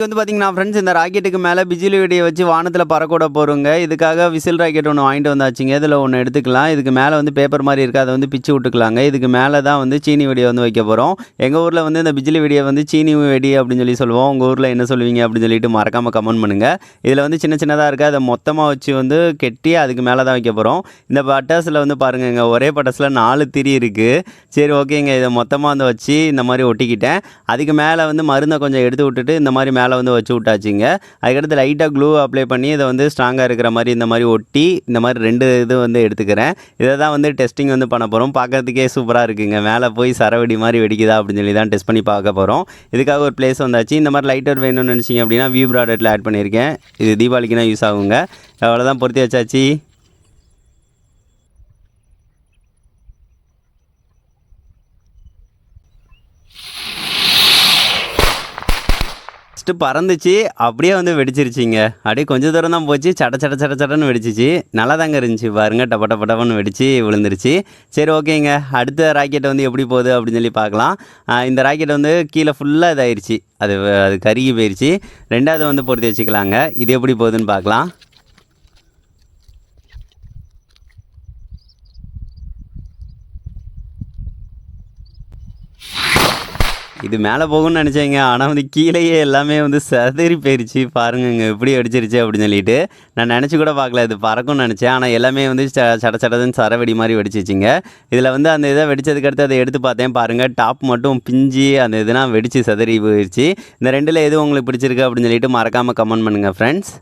இது வந்து பார்த்தீங்கன்னா ஃப்ரெண்ட்ஸ் இந்த ராக்கெட்டுக்கு மேலே பிஜிலி வெடியை வச்சு வானத்தில் பறக்கூட போகிறோங்க இதுக்காக விசில் ராக்கெட் ஒன்று வாங்கிட்டு வந்தாச்சுங்க. இதில் ஒன்று எடுத்துக்கலாம். இதுக்கு மேலே வந்து பேப்பர் மாதிரி இருக்குது அதை வந்து பிச்சு விட்டுக்கலாங்க. இதுக்கு மேலே தான் வந்து சீனி வெடியை வந்து வைக்க போகிறோம் எங்கள் ஊரில் வந்து இந்த பிஜிலி வெடியை வந்து சீனி வெடி அப்படின்னு சொல்லி சொல்லுவோம். உங்கள் ஊரில் என்ன சொல்லுவீங்க அப்படின்னு சொல்லிட்டு மறக்காமல் கமெண்ட் பண்ணுங்கள் இதில் வந்து சின்ன சின்னதாக இருக்குது அதை மொத்தமாக வச்சு வந்து கெட்டி அதுக்கு மேலே தான் வைக்க போகிறோம் இந்த பட்டாஸில் வந்து பாருங்கங்க ஒரே பட்டாஸில் நாலு திரி இருக்குது சரி ஓகேங்க இதை மொத்தமாக வந்து வச்சு இந்த மாதிரி ஒட்டிக்கிட்டேன். அதுக்கு மேலே வந்து மருந்தை கொஞ்சம் எடுத்து விட்டுட்டு இந்த மாதிரி மேலே வந்து வச்சு விட்டாச்சுங்க. அதுக்கடுத்து லைட்டாக க்ளூ அப்ளை பண்ணி இதை வந்து ஸ்ட்ராங்காக இருக்கிற மாதிரி இந்த மாதிரி ஒட்டி இந்த மாதிரி ரெண்டு இது வந்து எடுத்துக்கிறேன். இதை தான் வந்து டெஸ்டிங் வந்து பண்ண போகிறோம் பார்க்கறதுக்கே சூப்பராக இருக்குங்க. மேலே போய் சரவெடி மாதிரி வெடிக்குதா அப்படின்னு சொல்லி தான் டெஸ்ட் பண்ணி பார்க்க போகிறோம் இதுக்காக ஒரு பிளேஸ் வந்தாச்சு. இந்த மாதிரி லைட்டர் வேணும்னு நினச்சிங்க அப்படின்னா வியூ ப்ராடக்ட்டில் ஆட் பண்ணியிருக்கேன். இது தீபாவளிக்குனா யூஸ் ஆகுங்க. அவ்வளோதான் பொருத்தி வச்சாச்சு. ஃபஸ்ட்டு பறந்துச்சு அப்படியே வந்து வெடிச்சிருச்சிங்க. அப்படியே கொஞ்சம் தூரம் தான் போச்சு. சட சட சட சடன்னு வெடிச்சிச்சு. நல்லா தாங்க இருந்துச்சு பாருங்க. டப்ப டப்ப டப்பன்னு வெடிச்சு விழுந்துருச்சு. சரி ஓகேங்க. அடுத்த ராக்கெட் வந்து எப்படி போகுது அப்படின்னு சொல்லி பார்க்கலாம். இந்த ராக்கெட் வந்து கீழே ஃபுல்லாக இதாயிருச்சு. அது அது கருகி போயிடுச்சு ரெண்டாவது வந்து பொருத்தி வச்சுக்கலாங்க. இது எப்படி போகுதுன்னு பார்க்கலாம். இது மேலே போகும்னு நினச்சேங்க. ஆனால் வந்து கீழேயே எல்லாமே வந்து சதறி போயிருச்சு. பாருங்கங்க எப்படி அடிச்சிருச்சு அப்படின்னு சொல்லிட்டு. நான் நினச்சி கூட பார்க்கல. இது பறக்கும்னு நினச்சேன். ஆனால் எல்லாமே வந்து ச சட சடதுன்னு சரவெடி மாதிரி வெடிச்சிச்சிங்க. இதில் வந்து அந்த இதை வெடித்ததுக்கு அடுத்து அதை எடுத்து பார்த்தேன். பாருங்கள் டாப் மட்டும் பிஞ்சு அந்த இதெல்லாம் வெடிச்சு சதறி போயிடுச்சு இந்த ரெண்டில் எது உங்களுக்கு பிடிச்சிருக்கு அப்படின்னு சொல்லிட்டு மறக்காமல் கமெண்ட் பண்ணுங்கள் ஃப்ரெண்ட்ஸ்